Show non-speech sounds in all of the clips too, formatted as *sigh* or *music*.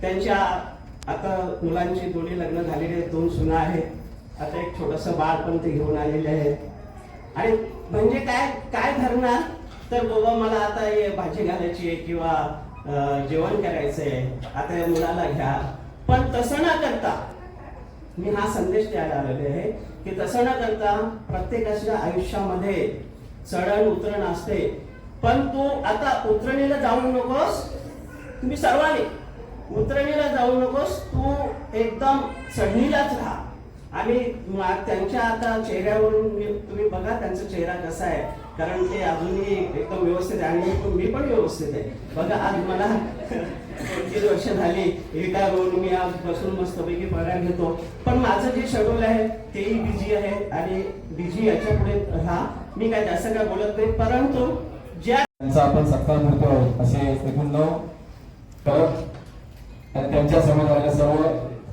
त्यांच्या आता मुलांची दोन्ही लग्न झालेली आहेत दोन सुना आहेत. आता एक छोटस बाळ पण ते घेऊन आलेले आहेत आणि म्हणजे काय काय धरणार? तर बाबा मला आता हे भाजी घालायची आहे किंवा जेवण करायचंय आता या मुलाला घ्या. पण तसं न करता मी हा संदेश द्यायला आलेले आहे की तसं न करता प्रत्येकाच्या आयुष्यामध्ये चढण उतरण असते. पण तू आता उतरणीला जाऊ नकोस. तुम्ही सर्वांनी उतरणीला जाऊ नकोस तू एकदम चढणीलाच राहा. आणि त्यांच्या आता चेहऱ्यावरून तुम्ही बघा त्यांचा चेहरा कसा आहे. कारण ते अजूनही एकदम व्यवस्थित आहे आणि मी- पण व्यवस्थित आहे. बघा आज मला *laughs* पंचवीस वर्ष झाली. एका रोड मी आज बसून मस्तपैकी पगार घेतो. पण माझं जे शेड्यूल आहे तेही बिझी आहे आणि बिझी याच्यापुढे राहा. मी काय जास्त काय बोलत नाही परंतु ज्या आपण सत्कार करतो असे एकूण नऊ. त्यांच्यासमोर आलेल्या सर्व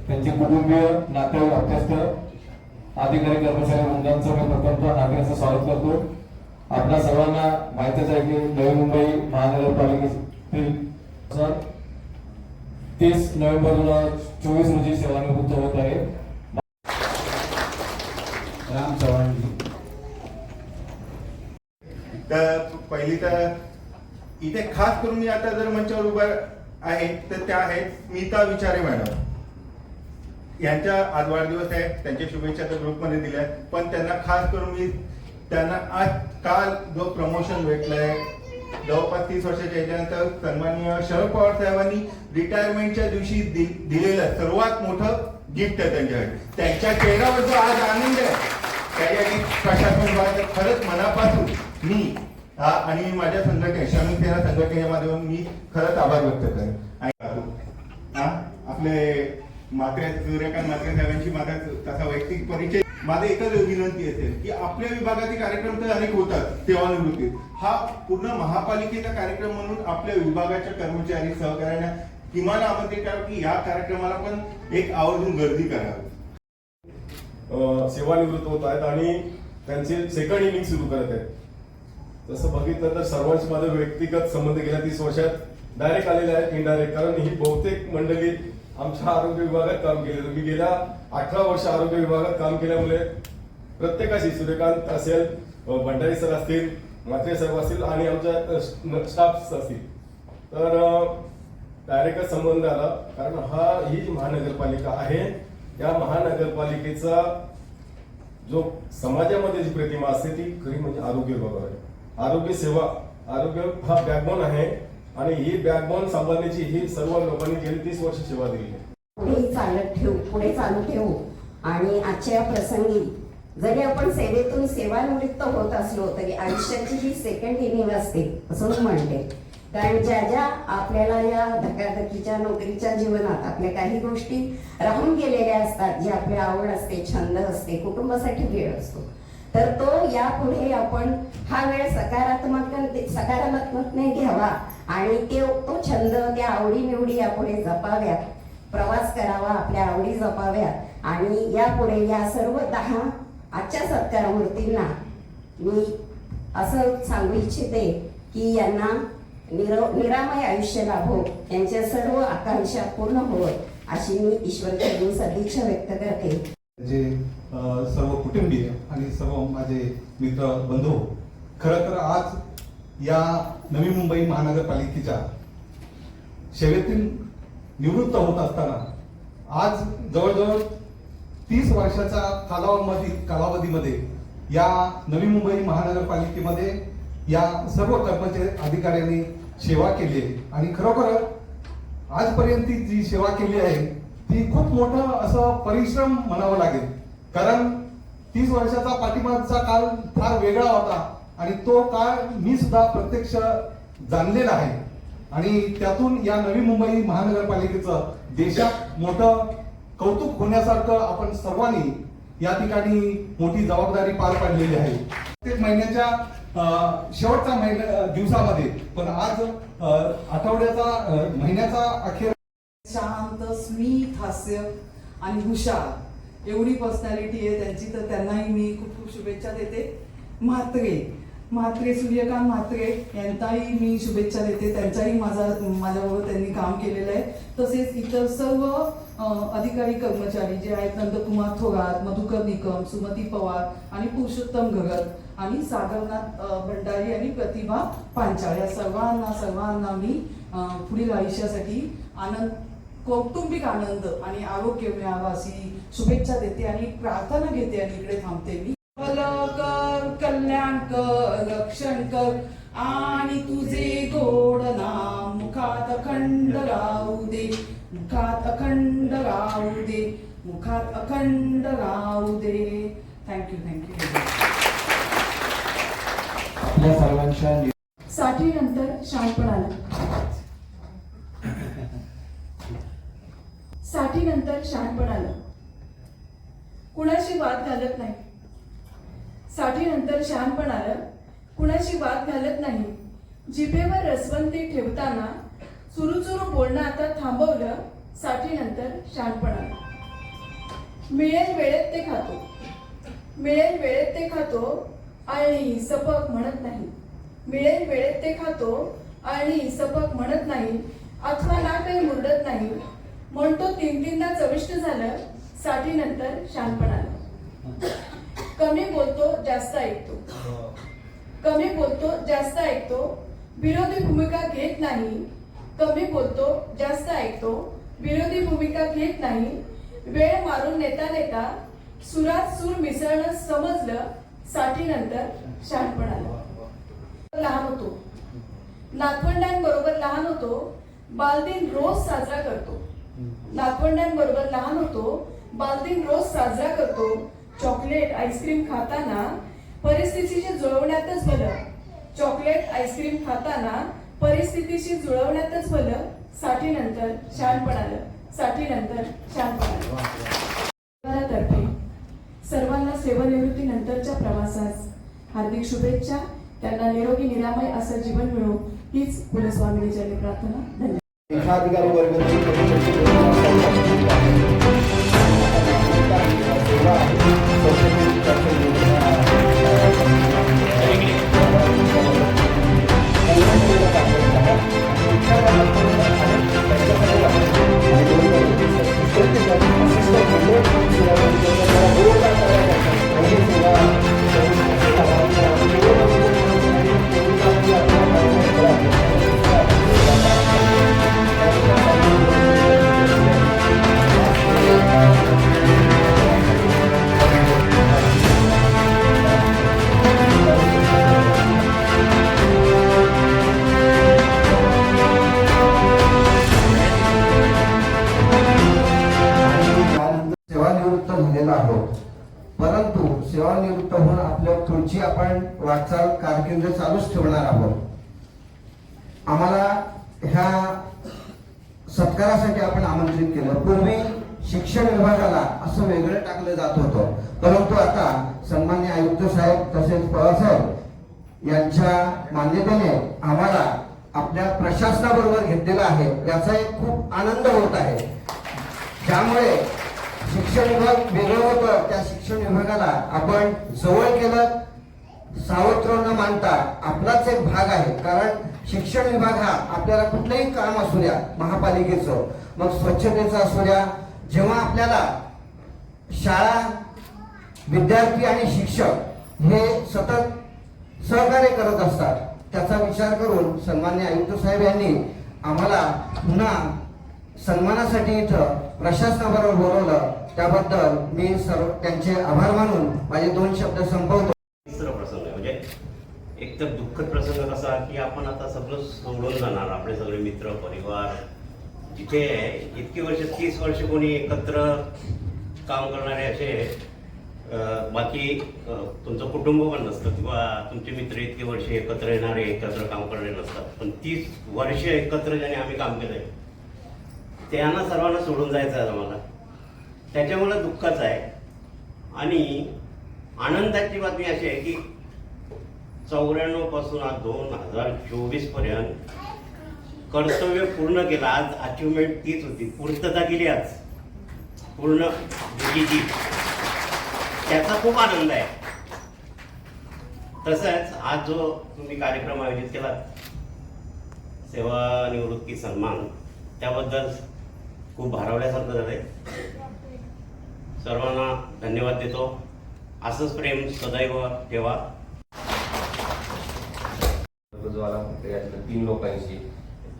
त्यांचे कुटुंबीय नातेवाईक अभ्यस्त अधिकारी कर्मचारी वृंदांचं मी प्रथमतः नागरिकांचं स्वागत करतो. आपल्या सर्वांना माहितीच आहे की नवी मुंबई महानगरपालिकेतील तीस नोव्हेंबर दोन हजार चोवीस रोजी सेवानिवृत्त होत आहे. राम चव्हाणजी. तर पहिली तर इथे खास करून मी आता जर मंचावर उभा आहे. तर त्या आहेत स्मिता विचारे मॅडम. यांच्या आज वाढदिवस आहे. त्यांच्या शुभेच्छा तर ग्रुपमध्ये दिल्या आहेत. पण त्यांना खास करून मी त्यांना आज काल जो प्रमोशन भेटलाय जवळपास तीस वर्षाच्या याच्यानंतर सन्माननीय शरद पवार साहेबांनी रिटायरमेंटच्या दिवशी दि- दिलेलं सर्वात मोठं गिफ्ट आहे त्यांच्याकडे त्यांच्या चेहऱ्यावर जो आज आनंद आहे त्यासाठी प्रशासन खरंच मनापासून मी आणि माझ्या संघटने श्रमिक सेना संघटनेच्या माध्यमातून मी खरंच आभार व्यक्त करेन हा आपले मात्रे सूर्यकांत मात्रे साहेबांची माझा तसा वैयक्तिक परिचय. माझा एकच विनंती असेल की आपल्या विभागाचे कार्यक्रम तर अनेक होतात सेवानिवृत्तीत. हा पूर्ण महापालिकेचा कार्यक्रम म्हणून आपल्या विभागाच्या कर्मचारी सहकार्यांना किमान आमंत्रित करावं की या कार्यक्रमाला पण एक आवर्जून गर्दी करावी सेवानिवृत्त होत आहेत आणि त्यांचे सेकंड इनिंग सुरू करत आहेत. जसं बघितलं तर सर्वांशी माझे व्यक्तिगत संबंध गेल्या तीस वर्षात डायरेक्ट आलेले आहेत इनडायरेक्ट कारण ही बहुतेक मंडळी आमच्या आरोग्य विभागात काम केले मी गेल्या अठरा वर्ष आरोग्य विभागात काम केल्यामुळे प्रत्येकाशी सूर्यकांत असेल भंडारी सर असतील म्हात्रे साहेब असतील आणि आमच्या स्टाफ असतील. तर डायरेक्टच संबंध आला. कारण हा ही जी महानगरपालिका आहे. या महानगरपालिकेचा जो समाजामध्ये जी प्रतिमा असते ती खरी म्हणजे आरोग्य विभागावर आहे. आरोग्य सेवा आरोग्य हा बॅकबोन आहे आणि ही बॅकबोन सांभाळण्याची ही सर्व लोकांनी गेली तीस वर्ष सेवा दिली पुढे चालत ठेवू पुढे चालू ठेवू. आणि आजच्या प्रसंगी जरी आपण सेवेतून सेवानिवृत्त होत असलो तरी आयुष्याची ही सेकंड इनिंग असते असं मी म्हणते. कारण ज्या ज्या आपल्याला या धकाधकीच्या नोकरीच्या जीवनात आपल्या काही गोष्टी राहून गेलेल्या असतात जी आपली आवड असते छंद असते कुटुंबासाठी वेळ असतो तर तो यापुढे आपण हा वेळ सकारात्मक सकारात्मकने घ्यावा. आणि ते तो छंद त्या आवडी निवडी यापुढे जपाव्यात. प्रवास करावा आपल्या आवडी जपाव्यात. आणि यापुढे या सर्व दहा आजच्या सत्कार मूर्तींना मी असं सांगू इच्छिते की यांना निरो निरामय आयुष्य लाभो. यांच्या सर्व आकांक्षा पूर्ण होत अशी मी ईश्वरचरणी सदिच्छा व्यक्त करते. जे सर्व कुटुंबीय आणि सर्व माझे मित्र बंधू खरं तर आज या नवी मुंबई महानगरपालिकेच्या सेवेतून निवृत्त होत असताना आज जवळजवळ तीस वर्षाच्या कालावधी कालावधीमध्ये या नवी मुंबई महानगरपालिकेमध्ये या सर्व कर्मचारी अधिकाऱ्यांनी सेवा केली आहे. आणि खरोखर आजपर्यंत जी सेवा केली आहे ती खूप मोठं असं परिश्रम म्हणावं लागेल. कारण तीस वर्षाचा पाठिंबाचा काल फार वेगळा होता आणि तो काळ मी सुद्धा प्रत्यक्ष जाणलेला आहे. आणि त्यातून या नवी मुंबई महानगरपालिकेचं देशात मोठं कौतुक होण्यासारखं आपण सर्वांनी या ठिकाणी मोठी जबाबदारी पार पाडलेली आहे. प्रत्येक महिन्याच्या अं, शेवटच्या महिन्या दिवसामध्ये पण आज आठवड्याचा महिन्याचा अखेर शांत स्मित हास्य आणि हुशार. एवढी पर्सनॅलिटी आहे त्यांची तर त्यांनाही मी खूप खूप शुभेच्छा देते. म्हात्रे. म्हात्रे सूर्यकांत म्हात्रे यांनाही मी शुभेच्छा देते. त्यांचाही माझा माझ्याबरोबर त्यांनी काम केलेलं आहे. तसेच इतर सर्व अधिकारी कर्मचारी जे आहेत नंदकुमार थोरात मधुकर निकम सुमती पवार आणि पुरुषोत्तम घगत आणि सागरनाथ भंडारी आणि प्रतिभा पांचाळ. या सर्वांना सर्वांना मी पुढील आयुष्यासाठी आनंद कौटुंबिक आनंद आणि आरोग्य मिळावा अशी शुभेच्छा देते आणि प्रार्थना घेते आणि इकडे थांबते मी. भलं कर कल्याण कर रक्षण कर. आणि तुझे गोड नाम मुखात अखंड राहू दे. मुखात अखंड राहू दे. मुखात अखंड राहू दे. थँक्यू थँक्यू आपल्या सर्वांच्या साठी नंतर शहाणपणाला नंतर शहाणपण आलं. कुणाशी वाद घालत नाही. साठी नंतर शहाणपण आलं. कुणाशी वाद घालत नाही. जिभेवर रसवंती ठेवताना चुरू चुरू बोलणं आता थांबवलं. साठी नंतर शहाणपण आलं. मिळेल वेळेत ते खातो. मिळेल वेळेत ते खातो. आणि सपक म्हणत नाही. मिळेल वेळेत ते खातो. आणि सपक म्हणत नाही. अथवा ना काही मुरडत नाही. म्हणतो तीन तीनदा चविष्ट झालं साठी नंतर शानपणाला कमी बोलतो जास्त ऐकतो. कमी बोलतो जास्त ऐकतो. विरोधी भूमिका घेत नाही. कमी बोलतो जास्त ऐकतो. विरोधी भूमिका घेत नाही. वेळ मारून नेता नेता सुरात सूर मिसळणं समजलं साठी नंतर शहाणपणाला लहान होतो. नातवंडांबरोबर लहान होतो. बालदिन रोज साजरा करतो. नातवंडांबरोबर लहान होतो बालदिन रोज साजरा करतो चॉकलेट आईस्क्रीम खाताना परिस्थितीशी जुळवण्यातच भलं. चॉकलेट आईस्क्रीम खाताना परिस्थितीशी जुळवण्यातच भलं. साठी नंतर शहाणपणाला साठी नंतर आलं तर्फे सर्वांना सेवानिवृत्तीनंतरच्या प्रवासास हार्दिक शुभेच्छा. त्यांना निरोगी निरामय असं जीवन मिळो. हीच कुलस्वामिनी चरणी प्रार्थना. धन्यवाद. Gracias. होऊन आपल्या पुढची आपण वाटचाल कारकिर्द चालूच ठेवणार आहोत. आम्हाला ह्या सत्कारासाठी आपण आमंत्रित केलं. पूर्वी शिक्षण विभागाला असं वेगळं टाकलं जात होतं. परंतु आता सन्मान्य आयुक्त साहेब तसेच पवार यांच्या मान्यतेने आम्हाला आपल्या प्रशासनाबरोबर घेतलेलं आहे. याचा एक खूप आनंद होत आहे. त्यामुळे शिक्षण विभाग वेगळं होतं त्या शिक्षण विभागाला आपण जवळ केलं. सावत्र न मानता आपलाच एक भाग आहे. कारण शिक्षण विभाग हा आपल्याला कुठलंही काम असू द्या महापालिकेचं मग स्वच्छतेचं असू द्या. जेव्हा आपल्याला शाळा विद्यार्थी आणि शिक्षक हे सतत सहकार्य करत असतात त्याचा विचार करून सन्मान्य आयुक्त साहेब यांनी आम्हाला पुन्हा सन्मानासाठी इथं प्रशासनाबरोबर बोलवलं. त्याबद्दल मी सर्व त्यांचे आभार मानून माझे दोन शब्द संपवतो. तिसरा प्रसंग म्हणजे एक तर दुःखद प्रसंग कसा की आपण आता सगळं सोडून जाणार. आपले सगळे मित्र परिवार जिथे इतकी वर्ष तीस वर्ष कोणी एकत्र काम करणारे असे बाकी तुमचं कुटुंब पण नसतं किंवा तुमचे मित्र इतके वर्ष एकत्र येणारे एकत्र काम करणारे नसतात. पण तीस वर्ष एकत्र ज्याने आम्ही काम केलंय त्यांना सर्वांना सोडून जायचं आहे आम्हाला त्याच्यामुळे दुःखच आहे. आणि आनंदाची बातमी अशी आहे की चौऱ्याण्णवपासून आज दोन हजार चोवीसपर्यंत कर्तव्य पूर्ण केलं. आज अचिव्हमेंट तीच होती. पूर्तता केली आज. पूर्ण ड्युटीची त्याचा खूप आनंद आहे. तसंच आज जो तुम्ही कार्यक्रम आयोजित केला सेवानिवृत्ती सन्मान त्याबद्दल खूप भारावल्यासारखं झालंय. सर्वांना धन्यवाद देतो. असंच प्रेम सदैव ठेवा. ज्वाला यातल्या तीन लोकांशी.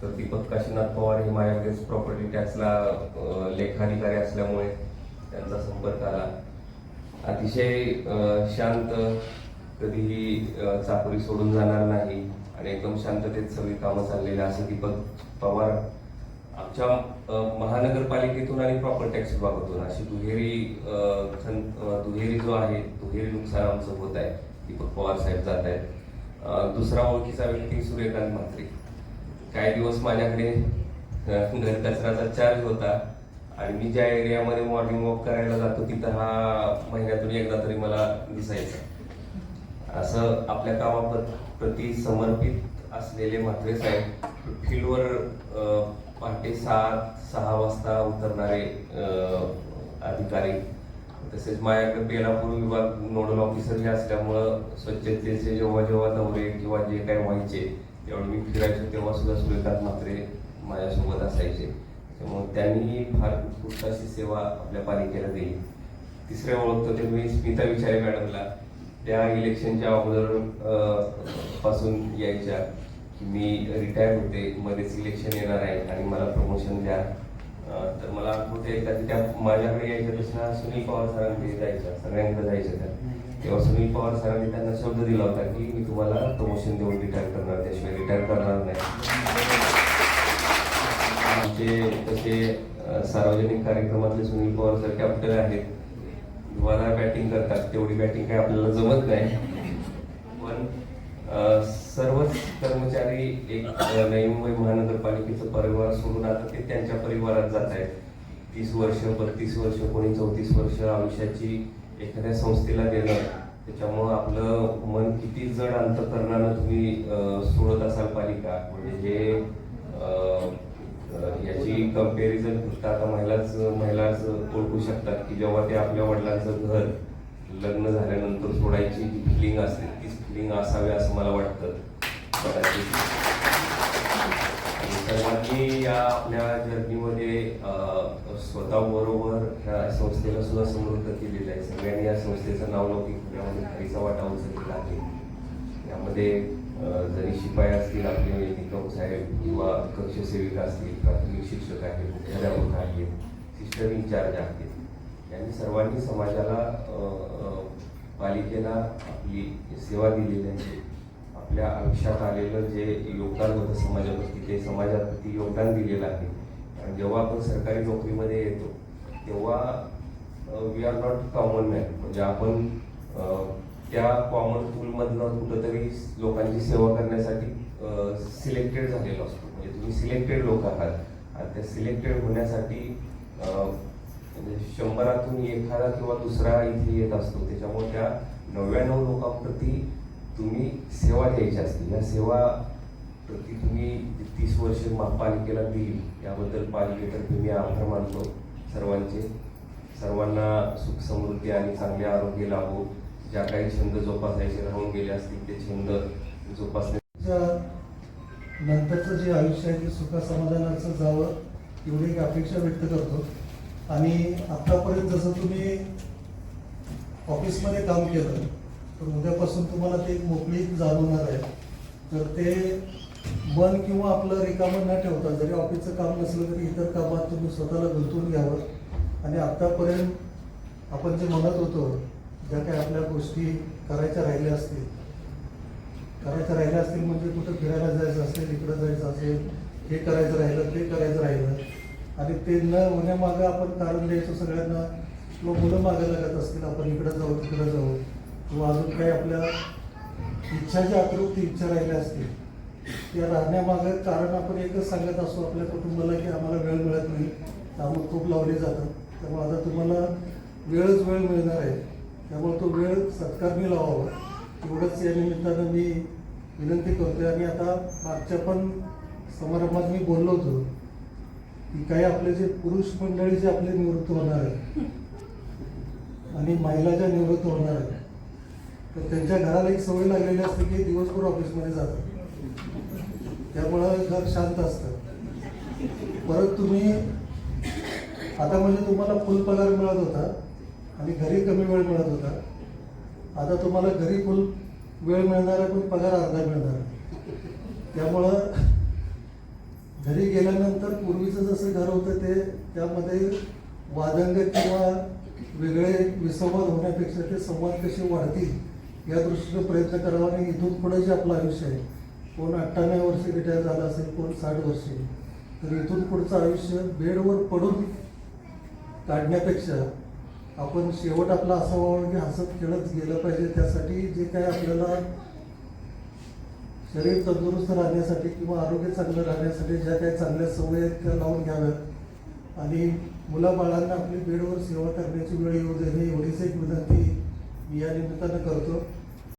तर दीपक काशीनाथ पवार हे माझ्याकडेच प्रॉपर्टी टॅक्सला लेखाधिकारी असल्यामुळे त्यांचा संपर्क आला. अतिशय शांत कधीही चाकरी सोडून जाणार नाही आणि एकदम शांततेत सगळी कामं चाललेली असं दीपक पवार आमच्या महानगरपालिकेतून आणि प्रॉपर टॅक्स विभागातून अशी दुहेरी खन- दुहेरी जो आहे दुहेरी नुकसान आमचं होत आहे. दीपक पवार साहेब जात आहेत. दुसरा ओळखीचा व्यक्ती सूर्यकांत म्हात्रे. काही दिवस माझ्याकडे घर कचऱ्याचा चार्ज होता आणि मी ज्या एरियामध्ये मॉर्निंग वॉक करायला जातो तिथं हा महिन्यातून एकदा तरी मला दिसायचा. असं आपल्या कामाप्रती समर्पित असलेले म्हात्रे साहेब फील्डवर पहाटे सात सहा वाजता उतरणारे अधिकारी तसेच माझ्याकडे बेलापूर विभाग नोडल ऑफिसर हे असल्यामुळं स्वच्छतेचे जेव्हा जेव्हा दौरे किंवा जे काही व्हायचे त्यावेळी मी फिरायचो तेव्हा सुद्धा सूर्यकांत मात्रे माझ्यासोबत असायचे. त्यामुळे त्यांनीही फार उत्कृष्ट अशी सेवा आपल्या पालिकेला दिली. तिसऱ्या ओळखतो ते मी स्मिता विचारे मॅडमला त्या इलेक्शनच्या अगोदरपासून यायच्या. की मी रिटायर होते मध्येच इलेक्शन येणार आहे आणि मला प्रमोशन द्या. तर मला कुठे त्या माझ्याकडे यायच्या तशा सुनील पवार सरांकडे जायच्या सगळ्यांकडे जायच्या त्या. तेव्हा सुनील पवार सरांनी त्यांना शब्द दिला होता की मी तुम्हाला प्रमोशन देऊन रिटायर करणार त्याशिवाय रिटायर करणार नाही. आमचे तसे सार्वजनिक कार्यक्रमातले सुनील पवार सर कॅप्टन आहेत. मला बॅटिंग करतात तेवढी बॅटिंग काय आपल्याला जमत नाही. सर्वच कर्मचारी एक नवी मुंबई महानगरपालिकेचं परिवार सोडून आता ते त्यांच्या परिवारात जात आहेत. तीस वर्ष बत्तीस वर्ष कोणी चौतीस वर्ष आयुष्याची एखाद्या संस्थेला देणं त्याच्यामुळं आपलं मन किती जड अंतकरणानं तुम्ही सोडत असाल पालिका. म्हणजे हे याची कंपॅरिझन फक्त आता महिलाच महिलाच ओळखू शकतात की जेव्हा ते आपल्या वडिलांचं घर लग्न झाल्यानंतर सोडायची जी फिलिंग असते तीच फिलिंग असावी असं मला वाटतं. सर्वांनी या आपल्या जर्नीमध्ये स्वतःबरोबर ह्या संस्थेला सुद्धा समृद्ध केलेलं आहे. सगळ्यांनी या संस्थेचं नावलौकिक होण्यामध्ये खरीचा वाटा उचललेला आहे. यामध्ये जरी शिपाई असतील आपले निकम साहेब किंवा कक्षसेविका असतील प्राथमिक शिक्षक आहेत मुख्याध्यापक आहेत सिस्टर इन्चार्ज आहेत. यांनी सर्वांनी समाजाला पालिकेला आपली सेवा दिलेली आहे आपल्या आयुष्यात आलेलं जे योगदान होतं समाजाप्रती ते समाजाप्रती योगदान दिलेलं आहे. आणि जेव्हा आपण सरकारी नोकरीमध्ये येतो तेव्हा we are not common man म्हणजे आपण त्या कॉमन पूलमधनं कुठंतरी लोकांची सेवा करण्यासाठी सिलेक्टेड झालेलो असतो. म्हणजे तुम्ही सिलेक्टेड लोक आहात. आणि त्या सिलेक्टेड होण्यासाठी म्हणजे शंभरातून एखादा किंवा दुसरा इथे येत असतो. त्याच्यामुळे त्या नव्याण्णव लोकांप्रती तुम्ही सेवा द्यायची असते. या सेवा प्रति तुम्ही तीस वर्ष महापालिकेला दिली याबद्दल पालिकेतर्फे मी आभार मानतो सर्वांचे. सर्वांना सुख समृद्धी आणि चांगले आरोग्य लाभो. ज्या काही छंद जोपासायचे राहून गेले असतील ते छंद जोपासणे. नंतरचं जे आयुष्य आहे ते सुखा समाधानाचं जावं एवढी अपेक्षा व्यक्त करतो. आणि आतापर्यंत जसं तुम्ही ऑफिसमध्ये काम केलं तर उद्यापासून तुम्हाला ते मोकळी जाणवणार आहे. तर ते मन किंवा आपलं रिकामं न ठेवता जरी ऑफिसचं काम नसलं तरी इतर कामात तुम्ही स्वतःला गुंतवून घ्यावं. आणि आत्तापर्यंत आपण जे म्हणत होतो ज्या काही आपल्या गोष्टी करायच्या राहिल्या असतील करायच्या राहिल्या असतील म्हणजे कुठं फिरायला जायचं असेल इकडं जायचं असेल हे करायचं राहिलं ते करायचं राहिलं आणि ते न होण्यामागं आपण कारण द्यायचं सगळ्यांना. किंवा मुलं मागे लागत असतील आपण इकडं जाऊ तिकडं जाऊ. किंवा अजून काही आपल्या इच्छाच्या अतृप्त इच्छा राहिल्या असतील त्या राहण्यामागं कारण आपण एकच सांगत असतो आपल्या कुटुंबाला की आम्हाला वेळ मिळत नाही. त्यामुळे खूप लावली जातात. त्यामुळे आता तुम्हाला वेळच वेळ मिळणार आहे. त्यामुळे तो वेळ सत्कारणी लावावा. एवढंच या निमित्तानं मी विनंती करतोय. आणि आता मागच्या पण समारंभात मी बोललो होतो. की काही आपले जे पुरुष मंडळी जे आपले निवृत्त होणार आहेत आणि महिला ज्या निवृत्त होणार आहेत तर त्यांच्या घराला एक सवय लागलेली असते की दिवसभर ऑफिसमध्ये जातात. त्यामुळं घर शांत असतं. परत तुम्ही आता म्हणजे तुम्हाला फुल पगार मिळत होता आणि घरी कमी वेळ मिळत होता. आता तुम्हाला घरी फुल वेळ मिळणार आहे पण पगार अर्धा मिळणार. आहे. त्यामुळं घरी गेल्यानंतर पूर्वीचं जसं घर होतं ते त्यामध्ये वादंग किंवा वेगळे विसंवाद होण्यापेक्षा ते संवाद कसे वाढतील या दृष्टीने प्रयत्न करावा आणि इथून पुढे जे आपलं आयुष्य आहे कोण अठ्ठ्याण्णव वर्षे रिटायर झाला असेल कोण साठ वर्षे तर इथून पुढचं आयुष्य बेडवर पडून काढण्यापेक्षा आपण शेवट आपला असा की हसत खेळत गेलं पाहिजे त्यासाठी जे काय आपल्याला शरीर तंदुरुस्त राहण्यासाठी किंवा आरोग्य चांगलं राहण्यासाठी ज्या काही चांगल्या सवयी आहेत त्या लावून घ्याव्यात. आणि मुलाबाळांना आपली बेडवर सेवा करण्याची वेळ येऊ देणे एवढीच एक विनंती मी या निमित्तानं करतो.